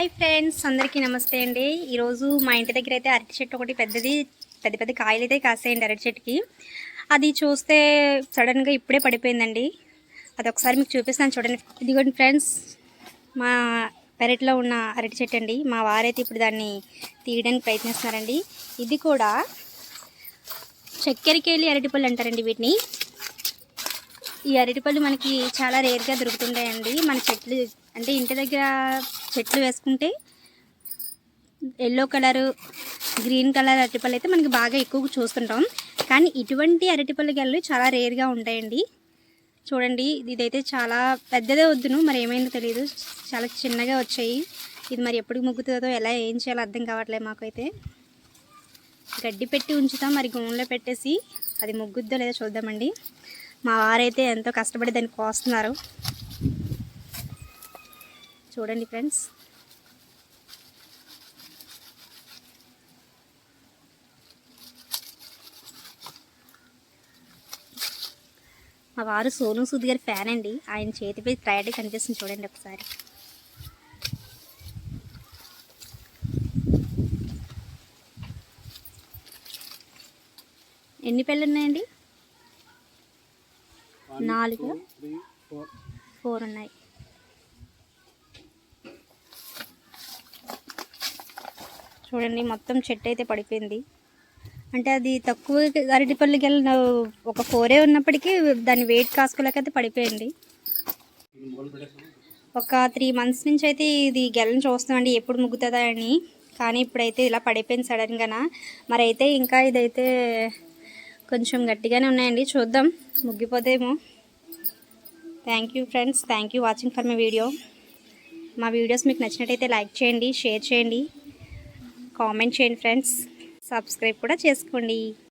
Hi friends అందరికీ నమస్తే అండి. ఈరోజు మా ఇంటి దగ్గర అయితే అరటి చెట్టు ఒకటి పెద్దది పెద్ద పెద్ద కాయలు అయితే కాసేయండి అరటి చెట్టుకి. అది చూస్తే సడన్గా ఇప్పుడే పడిపోయిందండి. అది ఒకసారి మీకు చూపిస్తాను చూడండి. ఇదిగోండి ఫ్రెండ్స్ మా పెరట్లో ఉన్న అరటి చెట్టు అండి. మా వారైతే ఇప్పుడు దాన్ని తీయడానికి ప్రయత్నిస్తున్నారండి. ఇది కూడా చక్కెరకేళి అరటిపళ్ళు అంటారండి వీటిని. ఈ అరటిపళ్ళు మనకి చాలా రేర్గా దొరుకుతుంటాయండి. మన చెట్లు అంటే ఇంటి దగ్గర చెట్లు వేసుకుంటే ఎల్లో కలర్ గ్రీన్ కలర్ అరటిపళ్ళు అయితే మనకి బాగా ఎక్కువ చూస్తుంటాం. కానీ ఇటువంటి అరటిపళ్ళు గెలలు చాలా రేర్గా ఉంటాయండి. చూడండి ఇదైతే చాలా పెద్దదే వద్దును మరి ఏమైందో తెలియదు చాలా చిన్నగా వచ్చాయి. ఇది మరి ఎప్పుడు ముగ్గుతుందో ఎలా ఏం చేయాలో అర్థం కావట్లేదు మాకైతే. గడ్డి పెట్టి ఉంచుతాం మరి గోన్లో పెట్టేసి అది ముగ్గుద్దో లేదో చూద్దామండి. మా వారైతే ఎంతో కష్టపడి దాన్ని కోస్తున్నారు. చూడండి ఫ్రెండ్స్. మా వారు సోను సూద్ గారి ఫ్యాన్ అండి. ఆయన చేతిపై ట్రయడ్ కనిపిస్తుంది చూడండి ఒకసారి. ఎన్ని పెళ్ళి ఉన్నాయండి? నాలుగు. ఫోర్ ఉన్నాయి. చూడండి మొత్తం చెట్టు అయితే పడిపోయింది. అంటే అది తక్కువ అరటిపల్లికి వెళ్ళిన ఒక ఫోరే ఉన్నప్పటికీ దాని వెయిట్ కాసుకోలేకైతే పడిపోయింది. ఒక త్రీ మంత్స్ నుంచి అయితే ఇది గెలని చూస్తామండి ఎప్పుడు ముగ్గుతుందా అని. కానీ ఇప్పుడైతే ఇలా పడిపోయింది సడన్గా మరి అయితే ఇంకా ఇదైతే కొంచెం గట్టిగానే ఉన్నాయండి చూద్దాం ముగ్గిపోతేమో. Thank you friends thank you watching for my video మా వీడియోస్ మీకు నచ్చినట్టయితే లైక్ చేయండి షేర్ చేయండి. కామెంట్ చేయండి ఫ్రెండ్స్. సబ్స్క్రైబ్ కూడా చేసుకోండి.